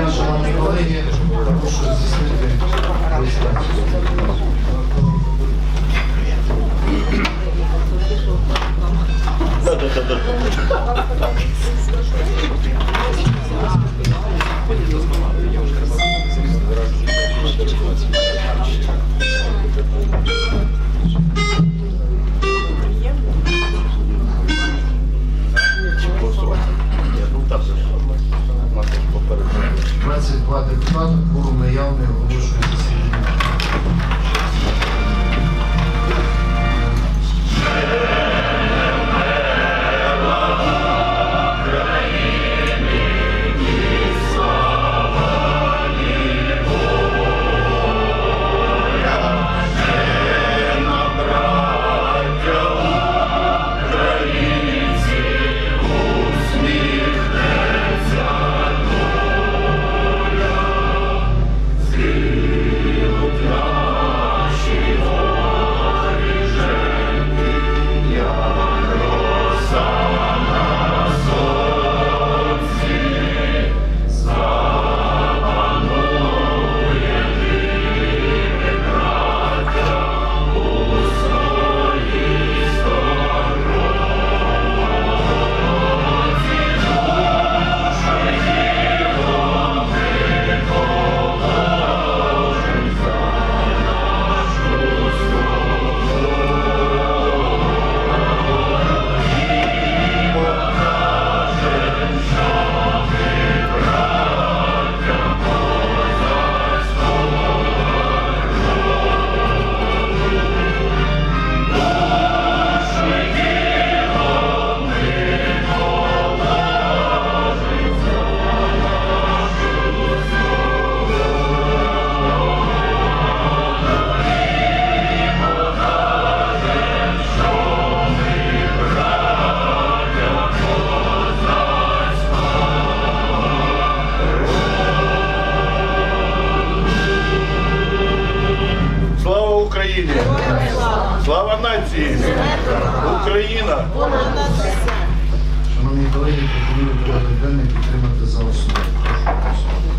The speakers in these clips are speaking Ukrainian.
дня, шановні колеги. Прошу здійснити реєстрацію. Україна! Шановні колеги, пропоную порядок денний підтримати за основу.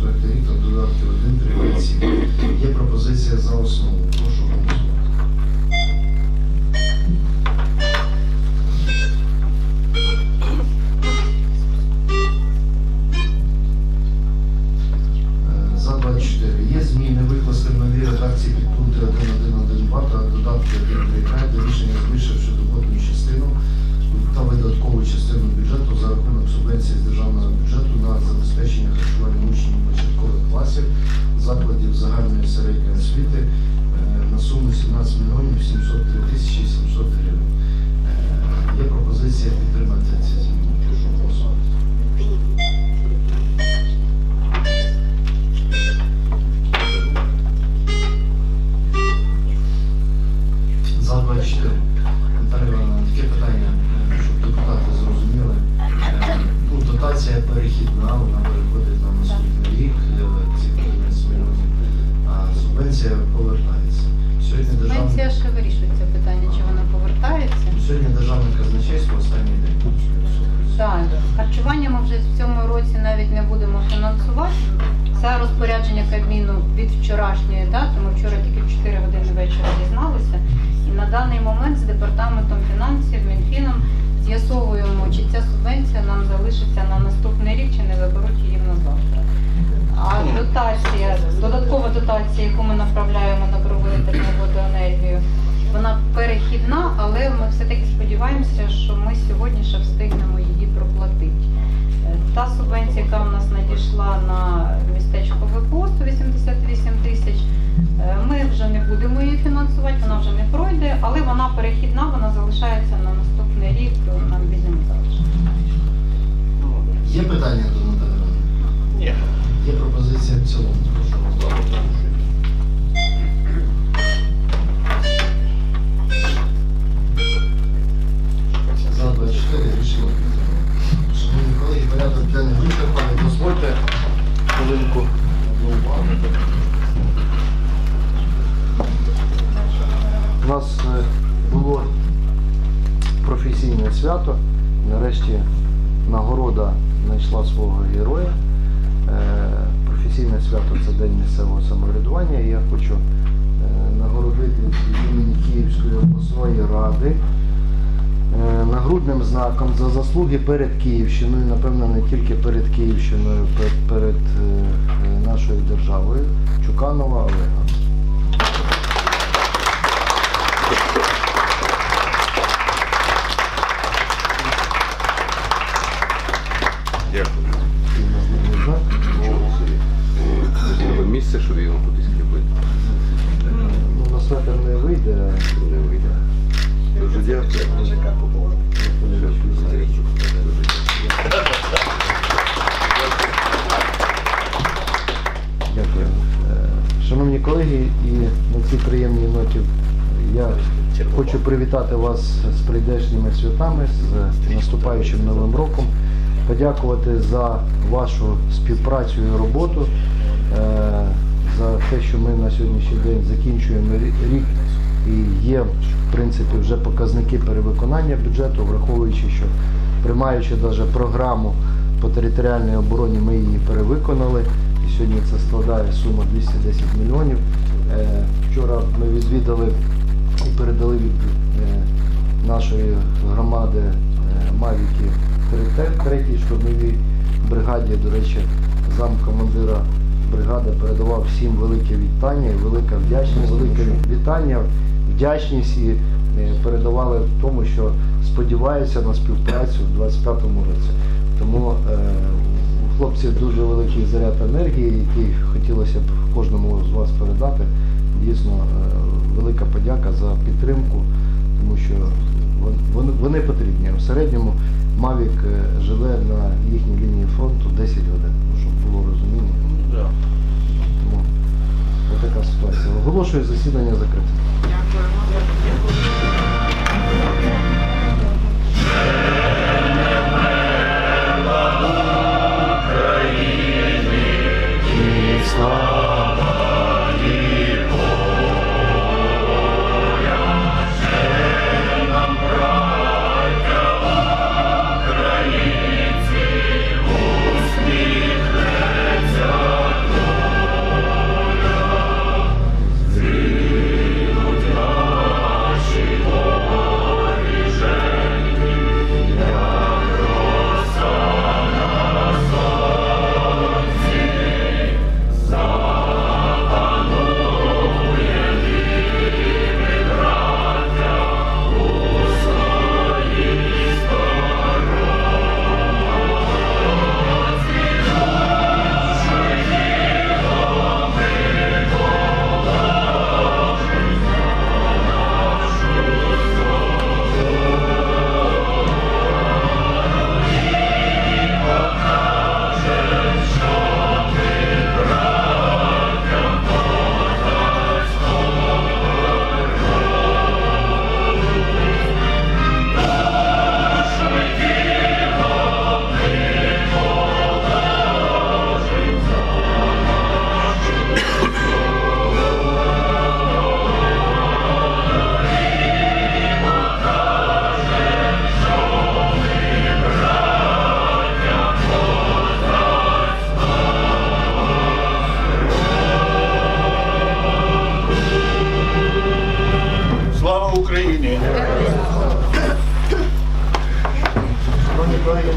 проєкту рік та додатки 1, 3, 7. Є пропозиція за основу. комісія підтримає це За 24. Таке питання, е, щоб депутати зрозуміли. Е, ну, дотація перехідна, вона переходить на наступний рік, е, а субвенція повертається. Сьогодні державна... Ще вирішується питання, чи вона повертається. Так, харчування ми вже в цьому році навіть не будемо фінансувати. Це розпорядження Кабміну від вчорашньої дати. Ми вчора тільки 4 години вечора дізналися. І на даний момент з департаментом фінансів, Мінфіном з'ясовуємо, чи ця субвенція нам залишиться на наступний рік, чи не заберуть її на завтра. А дотація, додаткова дотація, яку ми направляємо на проводити водоенергію, вона перехідна, але ми все-таки сподіваємося, що ми сьогодні ще встигнемо її проплатити. Е, Та субвенція, яка у нас надійшла на містечко ВПО 188 тисяч, е, ми вже не будемо її фінансувати, вона вже не пройде, але вона перехідна, вона залишається на наступний рік нам візьмемо залишки. Є питання до Наталі Ні. Є пропозиція в цілому. Прошу. Було професійне свято. Нарешті нагорода знайшла свого героя. Е, Професійне свято це День місцевого самоврядування. Я хочу е, нагородити імені Київської обласної ради е, нагрудним знаком за заслуги перед Київщиною, напевно, не тільки перед Київщиною, пер- перед нашою державою Чуканова Олега. Колеги, і на цій приємній ноті я хочу привітати вас з прийдешніми святами, з наступаючим новим роком, подякувати за вашу співпрацю і роботу, е, за те, що ми на сьогоднішній день закінчуємо рік і є, в принципі, вже показники перевиконання бюджету, враховуючи, що приймаючи навіть програму по територіальній обороні, ми її перевиконали. Сьогодні це складає сума 210 мільйонів. Е, Вчора ми відвідали і передали від е, нашої громади е, Мавіки третій- третій штурмовій бригаді. До речі, замкомандира бригади передавав всім велике вітання і велика вдячність, велике вітання, вдячність і передавали в тому, що сподіваються на співпрацю в 25-му році. Тому хлопців дуже великий заряд енергії, який хотілося б кожному з вас передати. Дійсно, е, велика подяка за підтримку, тому що вони, вони потрібні. В середньому Мавік е, живе на їхній лінії фронту 10 годин, ну, щоб було розуміння. Тому така ситуація. Оголошую засідання закритим.